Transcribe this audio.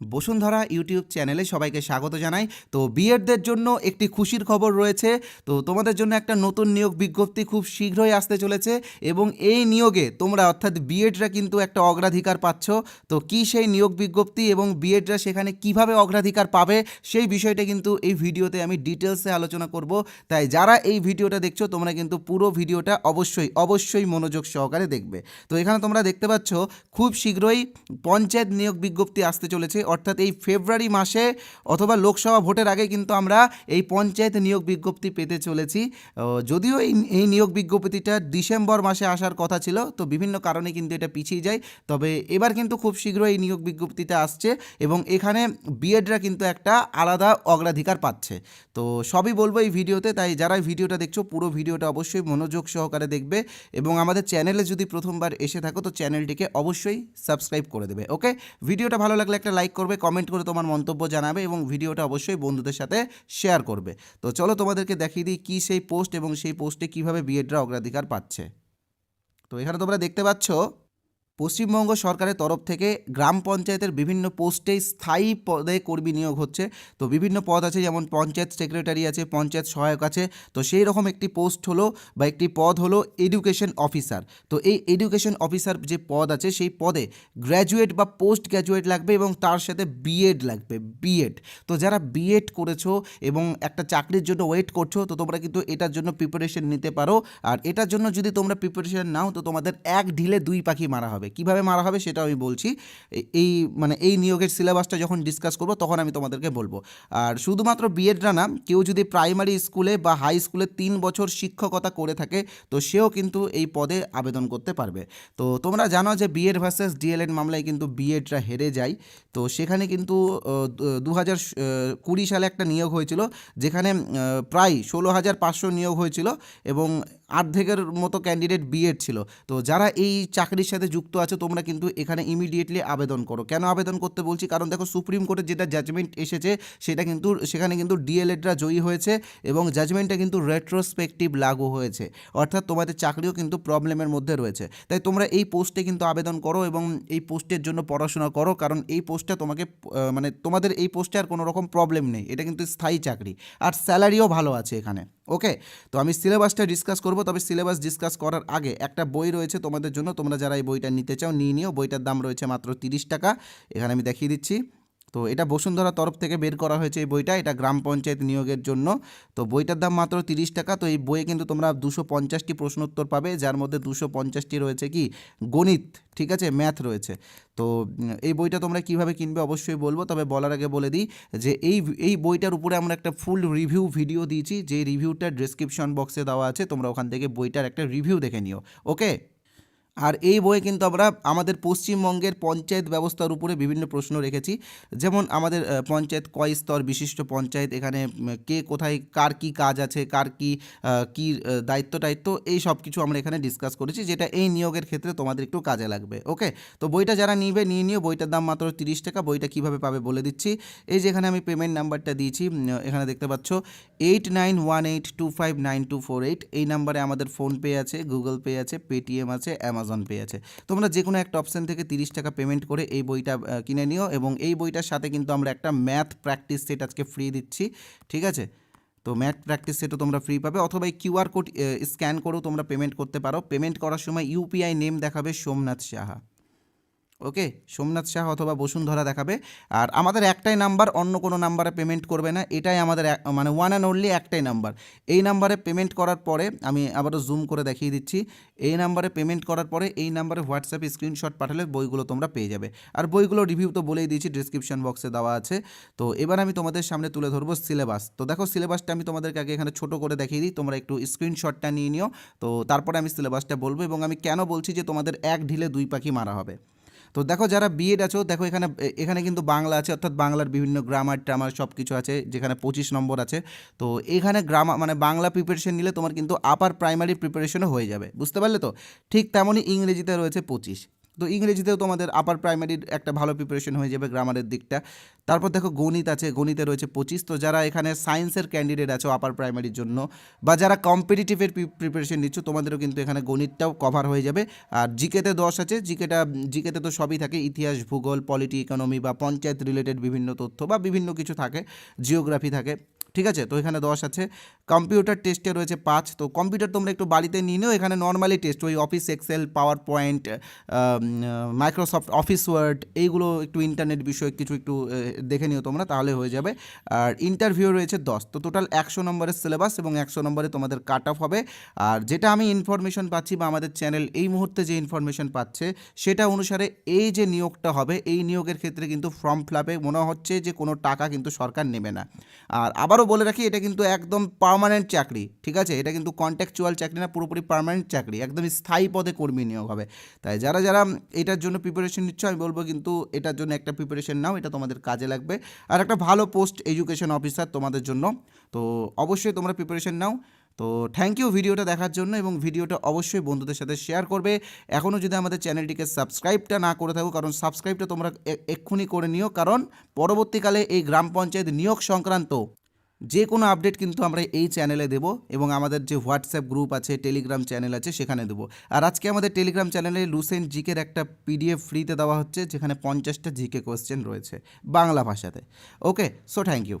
Bashundhara YouTube চ্যানেলে সবাইকে স্বাগত জানাই। তো বিএডদের জন্য একটি খুশির খবর রয়েছে। তো তোমাদের জন্য একটা নতুন নিয়োগ বিজ্ঞপ্তি খুব শীঘ্রই আসতে চলেছে এবং এই নিয়োগে তোমরা অর্থাৎ বিএডরা কিন্তু একটা অগ্রাধিকার পাচ্ছ। তো কি সেই নিয়োগ বিজ্ঞপ্তি এবং বিএডরা সেখানে কীভাবে অগ্রাধিকার পাবে সেই বিষয়টা কিন্তু এই ভিডিওতে আমি ডিটেলসে আলোচনা করব। তাই যারা এই ভিডিওটা দেখছ, তোমরা কিন্তু পুরো ভিডিওটা অবশ্যই অবশ্যই মনোযোগ সহকারে দেখবে। তো এখানে তোমরা দেখতে পাচ্ছ, খুব শীঘ্রই পঞ্চায়েত নিয়োগ বিজ্ঞপ্তি আসতে চলেছে। অর্থাৎ এই ফেব্রুয়ারি মাসে অথবা লোকসভা ভোটের আগে কিন্তু আমরা এই পঞ্চায়েত নিয়োগ বিজ্ঞপ্তি পেতে চলেছি। যদিও এই এই নিয়োগ বিজ্ঞপ্তিটা ডিসেম্বর মাসে আসার কথা ছিল, তো বিভিন্ন কারণে কিন্তু এটা পিছিয়ে যায়। তবে এবার কিন্তু খুব শীঘ্রই এই নিয়োগ বিজ্ঞপ্তিটা আসছে এবং এখানে বিএডরা কিন্তু একটা আলাদা অগ্রাধিকার পাচ্ছে। তো সবই বলব এই ভিডিওতে, তাই যারা ভিডিওটা দেখছ, পুরো ভিডিওটা অবশ্যই মনোযোগ সহকারে দেখবে এবং আমাদের চ্যানেলে যদি প্রথমবার এসে থাকো, তো চ্যানেলটিকে অবশ্যই সাবস্ক্রাইব করে দেবে, ওকে? ভিডিওটা ভালো লাগলে একটা লাইক করবে কমেন্ট করে তোমার মন্তব্য জানাবে এবং ভিডিওটা অবশ্যই বন্ধুদের সাথে শেয়ার করবে। তো চলো তোমাদেরকে দেখিয়ে দিই কী সেই পোস্ট এবং সেই পোস্টে কীভাবে বিএডরা অগ্রাধিকার পাচ্ছে। তো এখানে তোমরা দেখতে পাচ্ছ পশ্চিমবঙ্গ সরকারের তরফ থেকে গ্রাম পঞ্চায়েতের বিভিন্ন পোস্টে স্থায়ী পদে কর্মী নিয়োগ হচ্ছে। তো বিভিন্ন পদ আছে, যেমন পঞ্চায়েত সেক্রেটারি আছে, পঞ্চায়েত সহায়ক আছে। তো সেই রকম একটি পোস্ট হলো বা একটি পদ হলো এডুকেশন অফিসার। তো এই এডুকেশন অফিসার যে পদ আছে, সেই পদে গ্র্যাজুয়েট বা পোস্ট গ্র্যাজুয়েট লাগবে এবং তার সাথে বিএড লাগবে, বিএড। তো যারা বিএড করেছ এবং একটা চাকরির জন্য ওয়েট করছ, তো তোমরা কিন্তু এটার জন্য প্রিপারেশন নিতে পারো। আর এটার জন্য যদি তোমরা প্রিপারেশন নাও, তো তোমাদের এক ঢিলে দুই পাখি মারা হবে। কীভাবে মারা হবে সেটা আমি বলছি। এই মানে এই নিয়োগের সিলেবাসটা যখন ডিসকাস করব, তখন আমি তোমাদেরকে বলব। আর শুধুমাত্র বিএডরা না, কেউ যদি প্রাইমারি স্কুলে বা হাই স্কুলে তিন বছর শিক্ষকতা করে থাকে, তো সেও কিন্তু এই পদে আবেদন করতে পারবে। তো তোমরা জানো যে বিএড ভার্সেস ডিএলএড মামলায় কিন্তু বিএডরা হেরে যায়। তো সেখানে কিন্তু দু হাজার কুড়ি সালে একটা নিয়োগ হয়েছিল, যেখানে প্রায় ষোলো হাজার পাঁচশো নিয়োগ হয়েছিল এবং অর্ধেকের মতো ক্যান্ডিডেট বিএড ছিল। তো যারা এই চাকরির সাথে যুক্ত আছে, তোমরা কিন্তু এখানে ইমিডিয়েটলি আবেদন করো। কেন আবেদন করতে বলছি? কারণ দেখো সুপ্রিম কোর্টের যেটা জাজমেন্ট এসেছে, সেটা কিন্তু, সেখানে কিন্তু ডিএলএডরা জয়ী হয়েছে এবং জাজমেন্টটা কিন্তু রেট্রোস্পেক্টিভ লাগু হয়েছে। অর্থাৎ তোমাদের চাকরিও কিন্তু প্রবলেমের মধ্যে রয়েছে। তাই তোমরা এই পোস্টে কিন্তু আবেদন করো এবং এই পোস্টের জন্য পড়াশোনা করো, কারণ এই পোস্টটা তোমাকে মানে তোমাদের এই পোস্টে আর কোনো রকম প্রবলেম নেই। এটা কিন্তু স্থায়ী চাকরি। আর স্যালারিও ভালো আছে এখানে। ওকে তো আমি সিলেবাসটা ডিসকাস করব, তবে সিলেবাস ডিসকাস করার আগে একটা বই রয়েছে তোমাদের জন্য। তোমরা যারা এই বইটা নিতে চাও, নিয়ে নিও। বইটার দাম রয়েছে মাত্র তিরিশ টাকা। এখানে আমি দেখিয়ে দিচ্ছি। তো এটা বসুন্ধরা তরফ থেকে বের করা হয়েছে এই বইটা, এটা গ্রাম পঞ্চায়েত নিয়োগের জন্য। তো বইটার দাম মাত্র তিরিশ টাকা, তো এই বইয়ে কিন্তু তোমরা দুশো পঞ্চাশটি প্রশ্নোত্তর পাবে, যার মধ্যে দুশো পঞ্চাশটি রয়েছে কি, গণিত, ঠিক আছে, ম্যাথ রয়েছে। তো এই বইটা তোমরা কীভাবে কিনবে অবশ্যই বলব, তবে বলার আগে বলে দিই যে এই এই বইটার উপরে আমরা একটা ফুল রিভিউ ভিডিও দিয়েছি যে রিভিউটা ডিসক্রিপশন বক্সে দেওয়া আছে, তোমরা ওখান থেকে বইটার একটা রিভিউ দেখে নিও, ওকে? আর এই বইয়ে কিন্তু আমরা আমাদের পশ্চিমবঙ্গের পঞ্চায়েত ব্যবস্থার উপরে বিভিন্ন প্রশ্ন রেখেছি। যেমন আমাদের পঞ্চায়েত কয় স্তর বিশিষ্ট পঞ্চায়েত, এখানে কে কোথায়, কার কি কাজ আছে, কার কি কি দায়িত্ব টায়িত্ব এই সব কিছু আমরা এখানে ডিসকাস করেছি, যেটা এই নিয়োগের ক্ষেত্রে তোমাদের একটু কাজে লাগবে, ওকে? তো বইটা যারা নিবে, নিয়ে নিও। বইটার দাম মাত্র তিরিশ টাকা। বইটা কীভাবে পাবে বলে দিচ্ছি। এই যেখানে আমি পেমেন্ট নাম্বারটা দিয়েছি এখানে দেখতে পাচ্ছ eight nine one eight two five nine two four eight এই নাম্বারে আমাদের ফোনপে আছে গুগল পে আছে পেটিএম আছে অ্যামাজন পে আছে তোমরা যে কোনো একটা অপশান থেকে তিরিশ টাকা পেমেন্ট করে এই বইটা কিনে নিও এবং এই বইটার সাথে কিন্তু আমরা একটা ম্যাথ প্র্যাকটিস সেট আজকে ফ্রি দিচ্ছি, ঠিক আছে? তো ম্যাথ প্র্যাকটিস সেটও তোমরা ফ্রি পাবে অথবা এই কিউআর কোড স্ক্যান করেও তোমরা পেমেন্ট করতে পারো। পেমেন্ট করার সময় ইউপিআই নেম দেখাবে সোমনাথ সাহা। ওকে, সোমনাথ শাহ অথবা বসুন্ধরা দেখাবে। আর আমাদের একটাই নাম্বার, অন্য কোনো নাম্বারে পেমেন্ট করবে না। এটাই আমাদের মানে ওয়ান অ্যান্ড অনলি একটাই নাম্বার। এই নাম্বারে পেমেন্ট করার পরে, আমি আবারও জুম করে দেখিয়ে দিচ্ছি। এই নাম্বারে পেমেন্ট করার পরে, এই নাম্বারে হোয়াটসঅ্যাপে স্ক্রিনশট পাঠালে বইগুলো তোমরা পেয়ে যাবে। আর বইগুলো রিভিউ তো বলেই দিয়েছি ডিসক্রিপশন বক্সে দেওয়া আছে। তো এবার আমি তোমাদের সামনে তুলে ধরবো সিলেবাস তো দেখো সিলেবাসটা আমি তোমাদেরকে আগে এখানে ছোট করে দেখিয়ে দিই। তোমরা একটু স্ক্রিনশটটা নিয়ে নিও। তো তারপরে আমি সিলেবাসটা বলব এবং আমি কেন বলছি যে তোমাদের এক ঢিলে দুই পাখি মারা হবে। তো দেখো যারা বিএড আছো, দেখো এখানে এখানে কিন্তু বাংলা আছে, অর্থাৎ বাংলার বিভিন্ন গ্রামার ট্রামার সব কিছু আছে, যেখানে পঁচিশ নম্বর আছে। তো এখানে গ্রামা মানে বাংলা প্রিপারেশন নিলে তোমার কিন্তু আপার প্রাইমারি প্রিপারেশনও হয়ে যাবে, বুঝতে পারলে তো? ঠিক তেমনই ইংরেজিতে রয়েছে পঁচিশ। তো ইংরেজিতেও তোমাদের আপার প্রাইমারির একটা ভালো প্রিপারেশন হয়ে যাবে গ্রামারের দিকটা। তারপর দেখো গণিত আছে, গণিতে রয়েছে পঁচিশ। তো যারা এখানে সায়েন্সের ক্যান্ডিডেট আছো আপার প্রাইমারির জন্য বা যারা কম্পিটিটিভের প্রিপারেশন নিচ্ছ, তোমাদেরও কিন্তু এখানে গণিতটাও কভার হয়ে যাবে। আর জিকেতে দশ আছে, জিকেটা, জিকেতে তো সবই থাকে। ইতিহাস, ভূগোল পলিটি ইকোনমি বা পঞ্চায়েত রিলেটেড বিভিন্ন তথ্য বা বিভিন্ন কিছু থাকে জিওগ্রাফি থাকে। ঠিক আছে? তো এখানে দশ আছে। কম্পিউটার টেস্টে রয়েছে পাঁচ। তো কম্পিউটার তোমরা একটু বাড়িতে নিয়ে নিও। এখানে নর্মালি টেস্ট ওই Office Excel PowerPoint Microsoft Office Word এইগুলো একটু ইন্টারনেট বিষয়ে কিছু একটু দেখে নিও তোমরা, তাহলে হয়ে যাবে। আর ইন্টারভিউ রয়েছে দশ। তো টোটাল একশো নম্বরের সিলেবাস এবং একশো নম্বরে তোমাদের কাট অফ হবে। আর যেটা আমি ইনফরমেশন পাচ্ছি বা আমাদের চ্যানেল এই মুহূর্তে যে ইনফরমেশন পাচ্ছে, সেটা অনুসারে এই যে নিয়োগটা হবে, এই নিয়োগের ক্ষেত্রে কিন্তু ফর্ম ফিলাপে মনে হচ্ছে যে কোনো টাকা কিন্তু সরকার নেবে না। আর আবারও বলে রাখি, এটা কিন্তু একদম পার্মানেন্ট চাকরি, ঠিক আছে? এটা কিন্তু কন্ট্যাকচুয়াল চাকরি না, পুরোপুরি পার্মানেন্ট চাকরি একদম স্থায়ী পদে কর্মী নিয়োগ হবে। তাই যারা যারা এটার জন্য প্রিপারেশন নিচ্ছ, আমি বলব কিন্তু এটার জন্য একটা প্রিপারেশন নাও, এটা তোমাদের কাজে লাগবে। আর একটা ভালো পোস্ট এডুকেশন অফিসার তোমাদের জন্য। তো অবশ্যই তোমরা প্রিপারেশন নাও। তো থ্যাংক ইউ ভিডিওটা দেখার জন্য এবং ভিডিওটা অবশ্যই বন্ধুদের সাথে শেয়ার করবে। এখনও যদি আমাদের চ্যানেলটিকে সাবস্ক্রাইবটা না করে থাকো, কারণ সাবস্ক্রাইবটা তোমরা এক্ষুনি করে নিও, কারণ পরবর্তীকালে এই গ্রাম পঞ্চায়েত নিয়োগ সংক্রান্ত যে কোনো আপডেট কিন্তু আমরা এই চ্যানেলে দেব এবং আমাদের যে হোয়াটসঅ্যাপ গ্রুপ আছে, টেলিগ্রাম চ্যানেল আছে, সেখানে দেবো। আর আজকে আমাদের টেলিগ্রাম চ্যানেলে লুসেন্ট জিকের একটা পিডিএফ ফ্রিতে দেওয়া হচ্ছে, যেখানে পঞ্চাশটা জিকে কোয়েশ্চেন রয়েছে বাংলা ভাষাতে। Okay so thank you